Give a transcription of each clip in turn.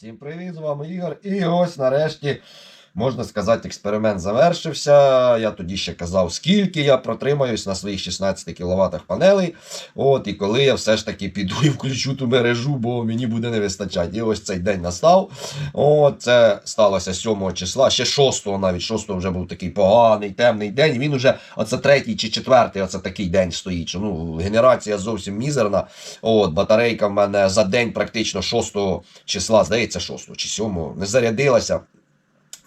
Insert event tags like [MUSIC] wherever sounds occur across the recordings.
Всім привіт, з вами Ігор. І ось нарешті, можна сказати, експеримент завершився. Я тоді ще казав, скільки я протримаюсь на своїх 16 кВт панелей. От, і коли я все ж таки піду і включу ту мережу, бо мені буде не вистачати. І ось цей день настав. От, це сталося 7 числа, ще 6 навіть 6 вже був такий поганий, темний день. Він уже, оце третій чи четвертий, оце такий день стоїть. Ну, генерація зовсім мізерна. От, батарейка в мене за день практично 6 числа, здається, 6 чи 7 не зарядилася.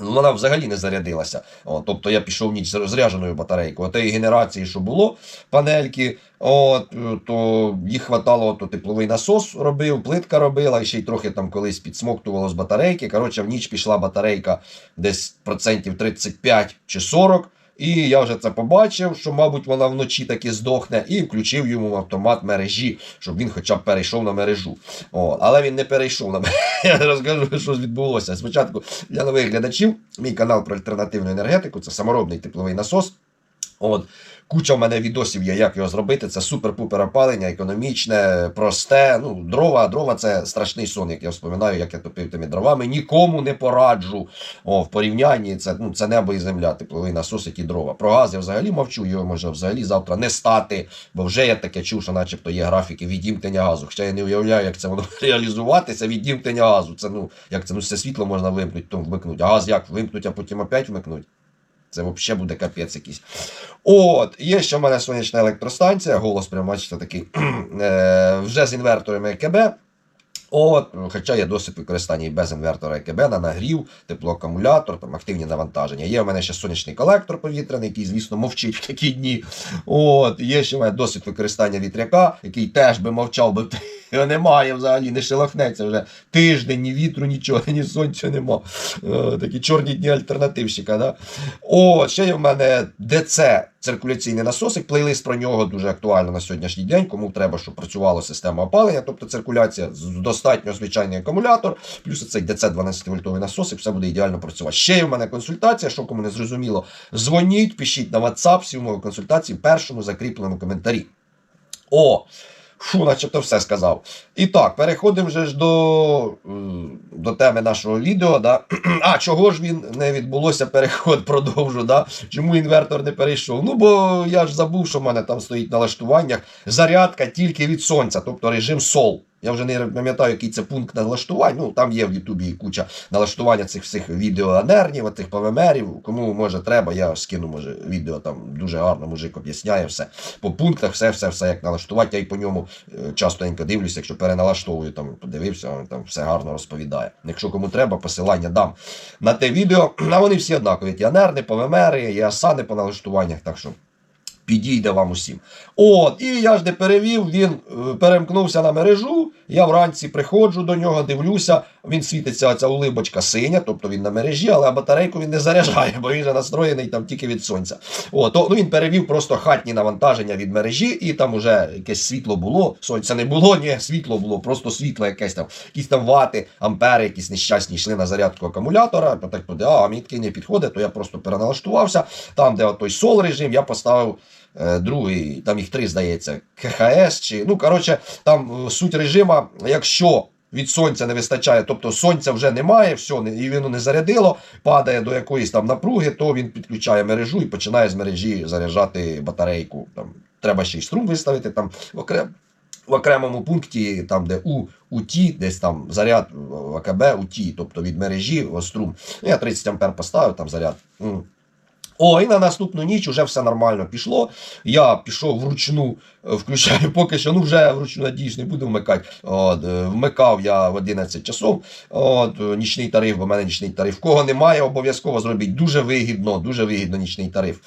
Вона взагалі не зарядилася. О, тобто я пішов ніч з розряженою батарейкою. Тієї генерації, що було, панельки, от, е, то їх хватало, то тепловий насос робив, плитка робила, і ще й трохи там колись підсмоктувало з батарейки. Коротше, в ніч пішла батарейка десь процентів 35 чи 40. І я вже це побачив, що, мабуть, вона вночі таки здохне, і включив йому автомат мережі, щоб він хоча б перейшов на мережу. О, але він не перейшов на мережу. [LAUGHS] Я розкажу, що відбулося. Спочатку для нових глядачів, мій канал про альтернативну енергетику, це саморобний тепловий насос. От, куча в мене відосів є, як його зробити. Це супер-пупер опалення, економічне, просте. Ну, дрова, дрова це страшний сон, як я вспоминаю, як я топив тими дровами. Нікому не пораджу. О, в порівнянні це, ну, це небо і земля, тепловий насос, які дрова. Про газ я взагалі мовчу, його може взагалі завтра не стати, бо вже я таке чув, що начебто є графіки відімкнення газу. Хоча я не уявляю, як це воно [LAUGHS] реалізуватися, відімкнення газу. Це ну, як це ну, все світло можна вимкнути, то вмикнути. А газ як вимкнути, а потім опять вмикнути. Це взагалі буде капець якийсь. От, є ще в мене сонячна електростанція, голос прям бачите такий [CLEARS THROAT] е, вже з інверторами ЕКБ. От, хоча є досвід використання і без інвертора ЕКБ на нагрів, теплоакумулятор, там активні навантаження. Є в мене ще сонячний колектор повітряний, який, звісно, мовчить в такі дні. От, є ще в мене досвід використання вітряка, який теж би мовчав, бо його [LAUGHS] немає взагалі, не шелохнеться вже тиждень, ні вітру, нічого, ні сонця нема. Е, такі чорні дні альтернативщика. Да? От, ще є в мене ДЦ циркуляційний насосик, плейлист про нього дуже актуально на сьогоднішній день. Кому треба, щоб працювала система опалення, тобто циркуляція, достатньо звичайний акумулятор, плюс цей ДЦ 12 вольтовий насосик, все буде ідеально працювати. Ще є в мене консультація, що кому не зрозуміло, дзвоніть, пишіть на WhatsApp, всі умови консультації в першому закріпленому коментарі. О! Фу, начебто все сказав. І так, переходимо вже ж до, до теми нашого відео. Да? [CLEARS THROAT] А чого ж він не відбулося переход, [LAUGHS] продовжу. Да? Чому інвертор не перейшов? Ну, бо я ж забув, що в мене там стоїть на налаштуваннях зарядка тільки від сонця, тобто режим сол. Я вже не пам'ятаю, який це пункт налаштувань. Ну, там є в Ютубі куча налаштування цих всіх відеоанернів, цих ПВМерів. Кому може треба, я скину може відео там дуже гарно, мужик об'ясняє все. По пунктах все, все, все як налаштувати. Я й по ньому е, частенько дивлюся, якщо переналаштовую, там подивився, він там все гарно розповідає. Якщо кому треба, посилання дам на те відео. [CLEARS THROAT] А вони всі однакові. Тіанерни, ПВМери, і асани по налаштуваннях. Так що підійде вам усім. От, і я ж де перевів, він е, перемкнувся на мережу. Я вранці приходжу до нього, дивлюся, він світиться ця улибочка синя, тобто він на мережі, але батарейку він не заряджає, [LAUGHS] бо він вже настроєний там тільки від сонця. От, то, ну, він перевів просто хатні навантаження від мережі, і там уже якесь світло було. Сонця не було, ні, світло було, просто світло якесь там, якісь там вати, ампери, якісь нещасні йшли на зарядку акумулятора. То так туди, а мені такий не підходить, то я просто переналаштувався. Там, де той сол режим, я поставив. Е, Другий, там їх три, здається, КХС чи. Ну, коротше, там е, суть режима, якщо від сонця не вистачає, тобто сонця вже немає, все, і воно не зарядило, падає до якоїсь там напруги, то він підключає мережу і починає з мережі заряджати батарейку. Там, треба ще й струм виставити там в окрем. В окремому пункті, там, де у, у ті, десь там заряд в АКБ у ті, тобто від мережі струм. Ну, я 30 ампер поставив там заряд. О, і на наступну ніч вже все нормально пішло. Я пішов вручну, е, включаю [LAUGHS] поки що, ну вже вручну надіюсь, не буду вмикати. От, е, вмикав я в 11 часов. От, е, нічний тариф, бо в мене нічний тариф. Кого немає, обов'язково зробіть. Дуже вигідно, дуже вигідно нічний тариф.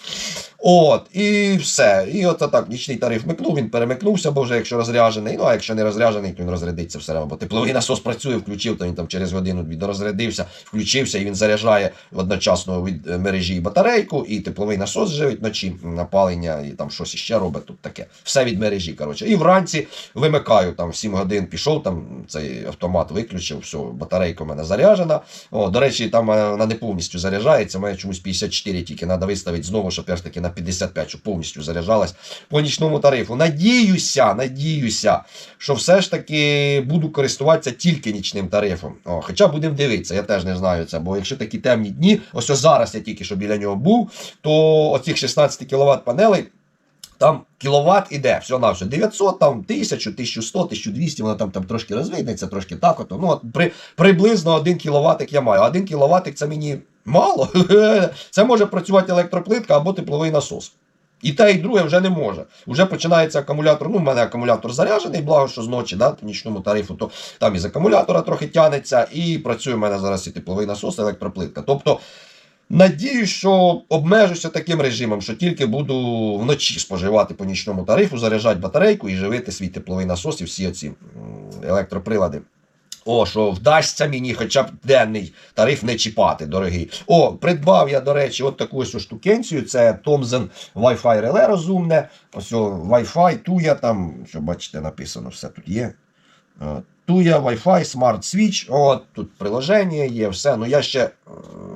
От, і все. І от так, нічний тариф вмикнув, він перемикнувся, бо вже якщо розряджений. Ну, а якщо не розряджений, то він розрядиться все одно. Бо тепловий насос працює, включив, то він там через годину розрядився, включився і він заряджає одночасно від мережі батарейку. Батарейку, і тепловий насос живить вночі напалення, і там щось іще робить тут таке. Все від мережі. коротше. І вранці вимикаю там в 7 годин пішов, там цей автомат виключив, все, батарейка у мене заряджена. О, до речі, там е, вона не повністю заряджається. Мене чомусь 54, тільки треба виставити знову, щоб я ж таки на 55, щоб повністю заряджалась по нічному тарифу. Надіюся, надіюся, що все ж таки буду користуватися тільки нічним тарифом. О, хоча будемо дивитися, я теж не знаю це. Бо якщо такі темні дні, ось зараз я тільки що біля нього був, то оцих 16 кВт панелей. Там кіловат іде, все на все 900, там 1000, 1100, 1200, воно там, там трошки розвиднеться, трошки так. Ото. Ну, от при, приблизно 1 кіловатик я маю. 1 кіловатик це мені мало. [LAUGHS] Це може працювати електроплитка або тепловий насос. І те, і друге вже не може. Вже починається акумулятор. Ну, в мене акумулятор заряджений, благо, що зночі, да, по нічному тарифу, то там із акумулятора трохи тянеться, і працює в мене зараз і тепловий насос, електроплитка. Тобто, надію, що обмежуся таким режимом, що тільки буду вночі споживати по нічному тарифу, заряджати батарейку і живити свій тепловий насос і всі оці електроприлади. О, що вдасться мені хоча б денний тариф не чіпати, дорогий. О, придбав я, до речі, от таку ось штукенцію. Це Thomson Wi-Fi реле розумне. Ось Wi-Fi, туя там, що бачите, написано, все тут є. Туя, Wi-Fi, Smart Switch. От тут приложення є, все. Ну я ще е,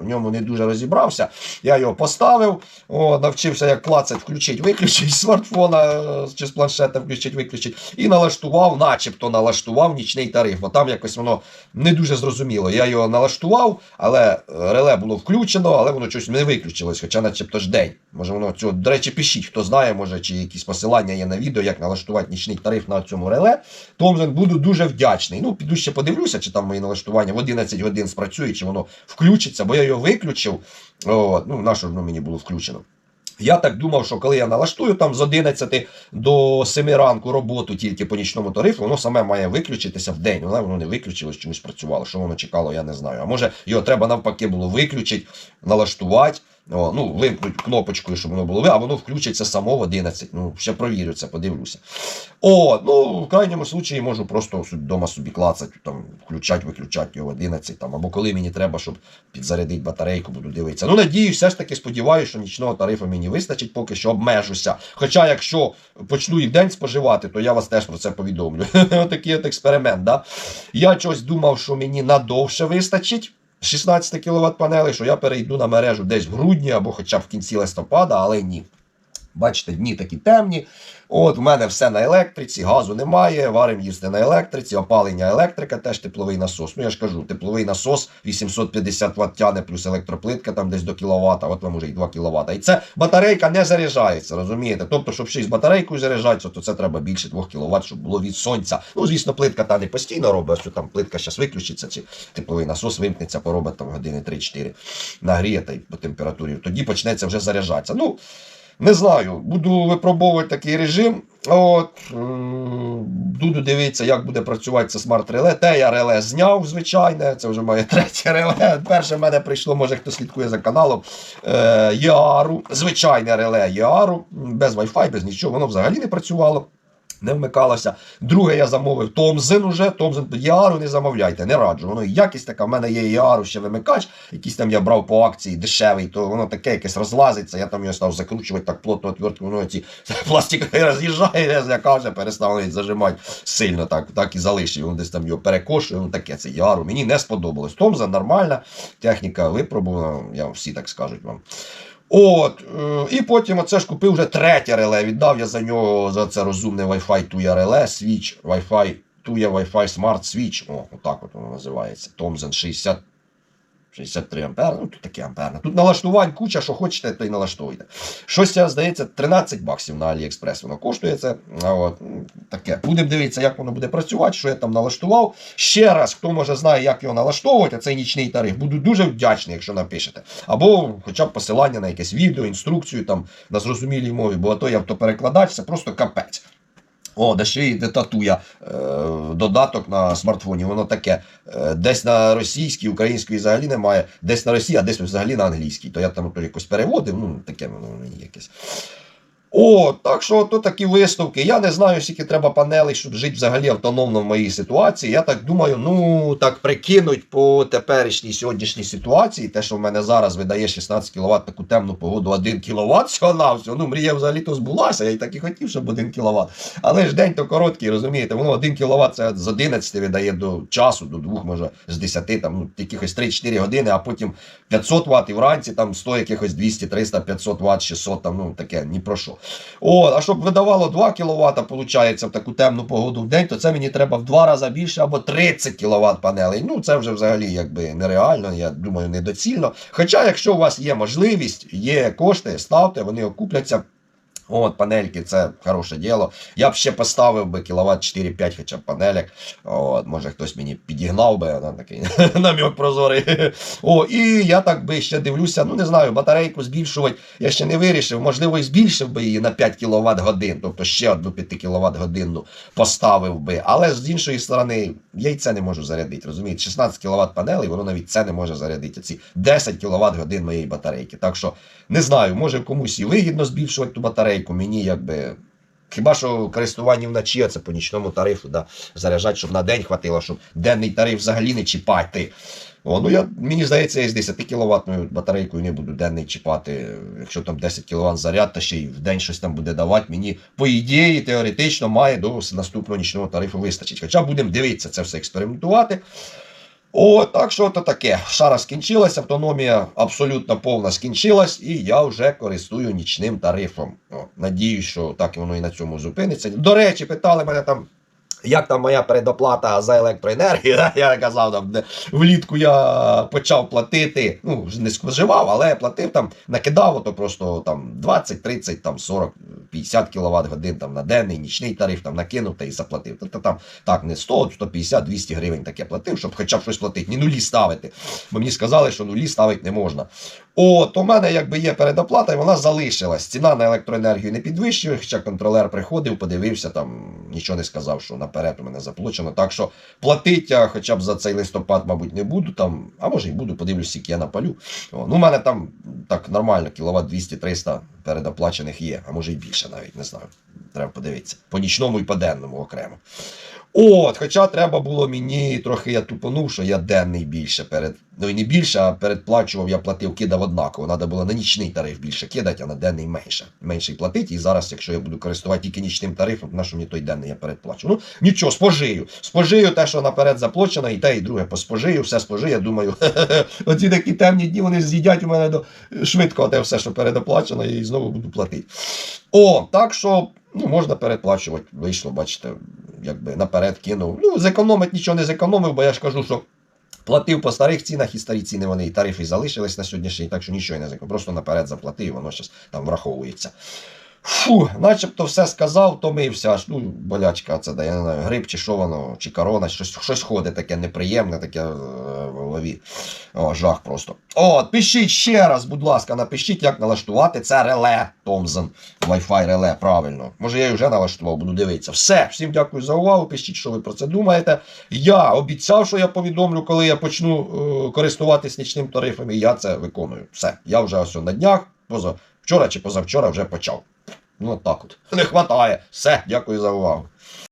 в ньому не дуже розібрався. Я його поставив, о, навчився, як клацать, включить, виключить з смартфона е, чи з планшета, включить, виключить. І налаштував, начебто налаштував нічний тариф. Бо там якось воно не дуже зрозуміло. Я його налаштував, але е, реле було включено, але воно щось не виключилось, хоча начебто ж день. Може воно цього, до речі, пишіть, хто знає, може, чи якісь посилання є на відео, як налаштувати нічний тариф на цьому реле. Томзен буду дуже вдячний. Ну, піду ще подивлюся, чи там мої налаштування в 11 годин спрацює, чи воно включиться, бо я його виключив. От, ну, на що воно мені було включено. Я так думав, що коли я налаштую там з 11 до 7 ранку роботу тільки по нічному тарифу, воно саме має виключитися в день. Але воно не виключилось, чомусь працювало. Що воно чекало, я не знаю. А може його треба навпаки було виключити, налаштувати. О, ну, вимкнуть кнопочкою, щоб воно було, а воно включиться само в 11. Ну, ще провірю це, подивлюся. О, ну, в крайньому случаї можу просто вдома собі клацати, там, включати, виключати його в 11, там, або коли мені треба, щоб підзарядити батарейку, буду дивитися. Ну, надіюсь, все ж таки сподіваюся, що нічного тарифу мені вистачить, поки що обмежуся. Хоча, якщо почну і в день споживати, то я вас теж про це повідомлю. [LAUGHS] Отакий от експеримент. Да? Я щось думав, що мені надовше вистачить. 16 кВт панелей, що я перейду на мережу десь в грудні або хоча б в кінці листопада, але ні. Бачите, дні такі темні. От в мене все на електриці, газу немає, варим їсти на електриці, опалення електрика, теж тепловий насос. Ну я ж кажу, тепловий насос 850 Вт тяне, плюс електроплитка там десь до кіловата, от вам уже і 2 кВт. І це батарейка не заряджається, розумієте? Тобто, щоб ще й з батарейкою заряджатися, то це треба більше 2 кВт, щоб було від сонця. Ну, звісно, плитка та не постійно робить, що там плитка зараз виключиться, чи тепловий насос вимкнеться, поробить там години 3-4 нагріє та й по температурі. Тоді почнеться вже заряджатися. Ну, не знаю, буду випробовувати такий режим. От, е, Буду дивитися, як буде працювати це смарт-реле. Те я реле зняв, звичайне. Це вже моє [LAUGHS] третє реле. Перше в мене прийшло, може хто слідкує за каналом. Е, Яру, звичайне реле Яру, без Wi-Fi, без нічого, воно взагалі не працювало. Не вмикалося. Друге, я замовив Томзен уже. Томзен Яру не замовляйте, не раджу. Воно якість така. В мене є Яру ще вимикач, якийсь там я брав по акції дешевий, то воно таке якесь розлазиться. Я там його став закручувати так плотно отвертку, воно ці [LAUGHS] пластики роз'їжджає, я злякався, перестав навіть зажимати сильно так, так і залишив. Воно десь там його перекошує, воно таке це Яру. Мені не сподобалось. Томзен нормальна техніка, випробувана, я всі так скажуть вам. От, е, і потім оце ж купив вже третє реле. Віддав я за нього за це розумне Wi-Fi Tuya реле, Switch, Wi-Fi, Tuya Wi-Fi Smart Switch. О, отак от воно називається. Thomson 60. 63 ампер, ну тут таке амперне. Тут налаштувань куча, що хочете, то й налаштуйте. Щось, здається, 13 баксів на AliExpress воно коштує це. От, таке. Будемо дивитися, як воно буде працювати, що я там налаштував. Ще раз, хто може знає, як його налаштовувати, цей нічний тариф, буду дуже вдячний, якщо напишете. Або хоча б посилання на якесь відео, інструкцію там на зрозумілій мові, бо а то я автоперекладач, це просто капець. О, да ще й татуя е, додаток на смартфоні. Воно таке. Е, десь на російській, українській взагалі немає, десь на Росії, а десь взагалі на англійській. То я там якось переводив, ну таке воно мені якесь. О, так що то такі висновки. Я не знаю, скільки треба панелей, щоб жити взагалі автономно в моїй ситуації. Я так думаю, ну так прикинуть по теперішній сьогоднішній ситуації, те, що в мене зараз видає 16 кВт таку темну погоду, 1 кВт всього на всього. Ну, мрія взагалі то збулася. Я і так і хотів, щоб 1 кВт. Але ж день то короткий, розумієте, воно 1 кВт це з 11 видає до часу, до 2, може, з 10, там ну, якихось 3-4 години, а потім 500 Вт і вранці там 100 якихось 200, 300, 500 Вт, 600, там, ну таке, ні про що. О, а щоб видавало 2 кВт, виходить, в таку темну погоду в день, то це мені треба в два рази більше або 30 кВт панелей. Ну, це вже взагалі якби нереально, я думаю, недоцільно. Хоча, якщо у вас є можливість, є кошти, ставте, вони окупляться. От, панельки, це хороше діло. Я б ще поставив би кіловат 4-5 хоча б панелек. От, може хтось мені підігнав би, там такий [LAUGHS] намік прозорий. О, і я так би ще дивлюся, ну не знаю, батарейку збільшувати я ще не вирішив. Можливо, і збільшив би її на 5 кВт годин, тобто ще одну 5 кВт годинну поставив би. Але з іншої сторони, я й це не можу зарядити. Розумієте, 16 кВт панелей, воно навіть це не може зарядити. Ці 10 кВт годин моєї батарейки. Так що не знаю, може комусь і вигідно збільшувати ту батарейку. Мені якби. Хіба що користування вночі, а це по нічному тарифу, да, заряджати, щоб на день хватило, щоб денний тариф взагалі не чіпати. О, ну я, мені здається, я з 10 кВт батарейкою не буду денний чіпати. Якщо там 10 кВт заряд, та ще й в день щось там буде давати, мені, по ідеї, теоретично має до наступного нічного тарифу вистачить. Хоча будемо дивитися це все експериментувати. О, так що то таке. Шара скінчилась, автономія абсолютно повна скінчилась, і я вже користую нічним тарифом. О, надію, що так воно і на цьому зупиниться. До речі, питали мене там. Як там моя передоплата за електроенергію? [LAUGHS] Я казав, там, влітку я почав платити, ну, не споживав, але платив там, накидав, то просто там 20, 30, там 40, 50 кВт годин там, на денний, нічний тариф там накинув та і заплатив. Тобто там так не 100, 150, 200 гривень таке платив, щоб хоча б щось платити, не нулі ставити. Бо мені сказали, що нулі ставити не можна. От, у мене якби є передоплата, і вона залишилась. Ціна на електроенергію не підвищує, хоча контролер приходив, подивився, там нічого не сказав, що наперед у мене заплачено. Так що платить я хоча б за цей листопад, мабуть, не буду там, а може і буду, подивлюсь, скільки я напалю. О, ну, у мене там так нормально, кіловат 200-300 передоплачених є, а може і більше навіть, не знаю. Треба подивитися. По нічному і по денному окремо. От, хоча треба було мені трохи я тупонув, що я денний більше перед. Ну і не більше, а передплачував, я платив, кидав однаково. Треба було на нічний тариф більше кидати, а на денний менше. Менше й платити. І зараз, якщо я буду користувати тільки нічним тарифом, на що мені той денний я передплачу. Ну, нічого, спожию. Спожию те, що наперед заплачено, і те, і друге поспожию, все спожию. Я думаю, [LAUGHS] оці такі темні дні вони з'їдять у мене до швидко те все, що передоплачено, і знову буду платити. О, так що. Ну, можна передплачувати. Вийшло, бачите, якби наперед кинув. Ну, зекономить нічого не зекономив, бо я ж кажу, що платив по старих цінах, і старі ціни вони і тарифи залишились на сьогоднішній, так що нічого не зекономив. Просто наперед заплатив, і воно зараз там враховується. Фу, начебто все сказав, втомився аж. Ну, болячка, це да, я не знаю, грип чи що воно, чи корона, щось, щось ходить таке неприємне, таке е, в голові. О, жах просто. От, пишіть ще раз, будь ласка, напишіть, як налаштувати це реле Томзен. Wi-Fi реле, правильно. Може, я і вже налаштував, буду дивитися. Все, всім дякую за увагу. Пишіть, що ви про це думаєте. Я обіцяв, що я повідомлю, коли я почну е, користуватись нічним тарифом, і я це виконую. Все, я вже ось на днях, поза вчора чи позавчора вже почав. Ну, от так от. Не хватає. Все, дякую за увагу.